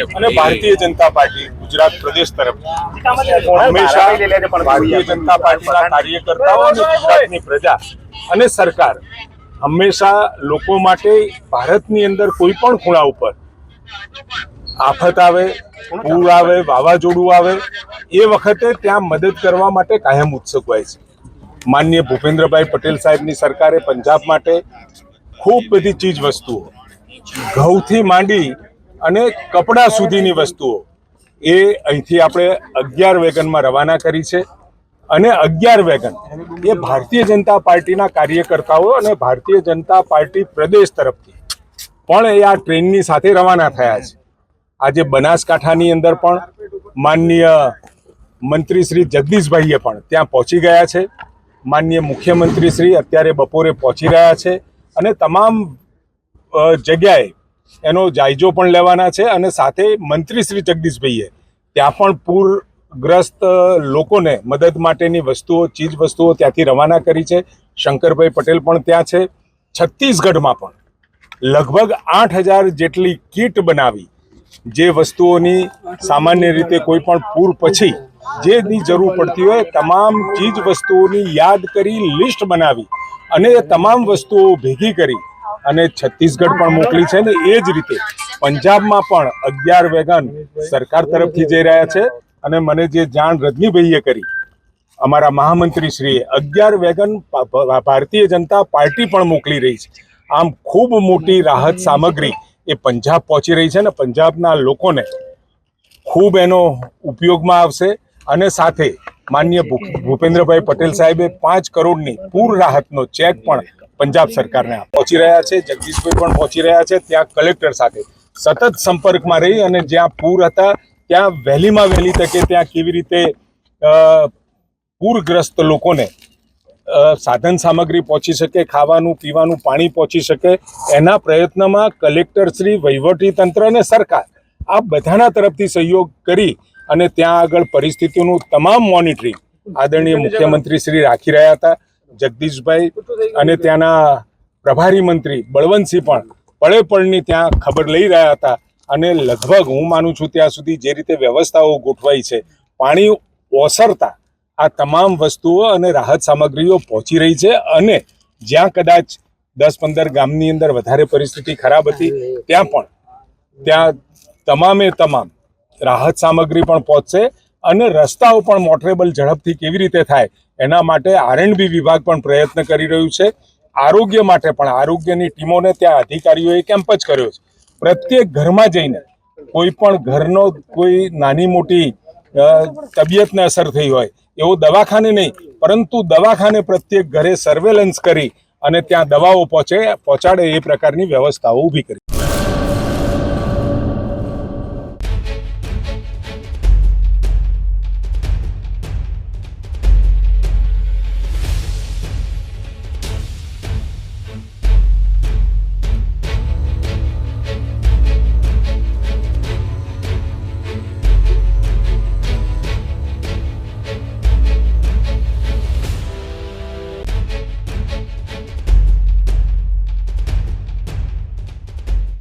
અને ભારતીય જનતા પાર્ટી ગુજરાત પ્રદેશ તરફ હંમેશા ભારતીય જનતા પાર્ટીના કાર્યકર્તાઓ અને ગુજરાતની પ્રજા અને સરકાર હંમેશા લોકો માટે ભારતની અંદર કોઈ પણ ખૂણા ઉપર આફત આવે પૂર આવે વાવાઝોડું આવે એ વખતે ત્યાં મદદ કરવા માટે કાયમ ઉત્સુક હોય છે. માન્ય ભૂપેન્દ્રભાઈ પટેલ સાહેબની સરકારે પંજાબ માટે ખૂબ બધી ચીજ વસ્તુઓ ઘઉંથી માંડી અને કપડાં સુધીની વસ્તુઓ. એ અહીંથી આપણે અગિયાર વેગનમાં રવાના કરી છે. અને અગિયાર વેગન, એ ભારતીય જનતા પાર્ટીના કાર્યકર્તાઓ અને ભારતીય જનતા પાર્ટી પ્રદેશ તરફથી પણ એ આ ટ્રેનની સાથે રવાના થયા છે. આજે બનાસકાંઠાની અંદર પણ માનનીય મંત્રી શ્રી જગદીશભાઈએ પણ ત્યાં પહોંચી ગયા છે. માનનીય મુખ્યમંત્રી શ્રી અત્યારે બપોરે પહોંચી રહ્યા છે. અને તમામ જગ્યાએ એનો જાયજો પણ લેવાના છે અને સાથે મંત્રી શ્રી જગદીશભાઈએ ત્યાં પણ પૂરગ્રસ્ત લોકોને મદદ માટેની વસ્તુઓ, ચીજ વસ્તુઓ ત્યાંથી રવાના કરી છે. શંકરભાઈ પટેલ પણ ત્યાં છે. છત્તીસગઢમાં પણ લગભગ આઠ હજાર જેટલી કીટ બનાવી જે વસ્તુઓની સામાન્ય રીતે કોઈ પણ પૂર પછી જેની જરૂર પડતી હોય તમામ ચીજ વસ્તુઓની યાદ કરી લિસ્ટ બનાવી અને તમામ વસ્તુઓ ભેગી કરી અને છત્તીસગઢ પણ મોકલી છે ને એ જ રીતે. પંજાબમાં પણ અગિયાર વેગન સરકાર તરફથી જઈ રહ્યા છે અને મને જે જાણ રજનીભાઈએ કરી, અમારા મહામંત્રી શ્રીએ અગિયાર વેગન ભારતીય જનતા પાર્ટી પણ મોકલી રહી છે. આમ ખૂબ મોટી રાહત સામગ્રી એ પંજાબ પહોંચી રહી છે ને પંજાબના લોકોને ખૂબ એનો ઉપયોગમાં આવશે અને સાથે માન્ય ભૂપેન્દ્રભાઈ પટેલ સાહેબે પાંચ કરોડની પૂર રાહતનો ચેક પણ પંજાબ સરકારને પહોંચી રહ્યા છે જગદીશભાઈ પણ પહોંચી રહ્યા છે ત્યાં કલેક્ટર સાથે. સતત સંપર્કમાં રહી અને જ્યાં પૂર હતા ત્યાં વહેલીમાં વહેલી તકે ત્યાં કેવી રીતે પૂરગ્રસ્ત લોકોને સાધન સામગ્રી પહોંચી શકે ખાવાનું પીવાનું પાણી પહોંચી શકે એના પ્રયત્નમાં કલેક્ટર શ્રી વહીવટી તંત્ર અને સરકાર આ બધાના તરફથી સહયોગ કરી અને ત્યાં આગળ પરિસ્થિતિનું તમામ મોનિટરિંગ આદરણીય મુખ્યમંત્રી શ્રી રાખી રહ્યા હતા. જગદીશભાઈ અને ત્યાંના પ્રભારી મંત્રી બળવંતસિંહ પણ પળે પળની ત્યાં ખબર લઈ રહ્યા હતા. અને લગભગ હું માનું છું ત્યાં સુધી જે રીતે વ્યવસ્થાઓ ગોઠવાઈ છે પાણી ઓસરતા આ તમામ વસ્તુઓ અને રાહત સામગ્રીઓ પહોંચી રહી છે અને જ્યાં કદાચ દસ પંદર ગામની અંદર વધારે પરિસ્થિતિ ખરાબ હતી ત્યાં પણ. ત્યાં તમામે તમામ રાહત સામગ્રી પણ પહોંચશે અને રસ્તાઓ પણ મોટરેબલ ઝડપથી કેવી રીતે થાય એના માટે આરએનબી વિભાગ પણ પ્રયત્ન કરી રહ્યું છે. આરોગ્ય માટે પણ આરોગ્યની ટીમોને ત્યાં અધિકારીઓએ કેમ્પ જ કર્યો છે. પ્રત્યેક ઘરમાં જઈને કોઈ પણ ઘરનો કોઈ નાની મોટી તબિયતને અસર થઈ હોય એવો દવાખાને નહીં, પરંતુ દવાખાને પ્રત્યેક ઘરે સર્વેલન્સ કરી અને ત્યાં દવાઓ પહોંચે, પહોંચાડે એ પ્રકારની વ્યવસ્થાઓ ઊભી કરી.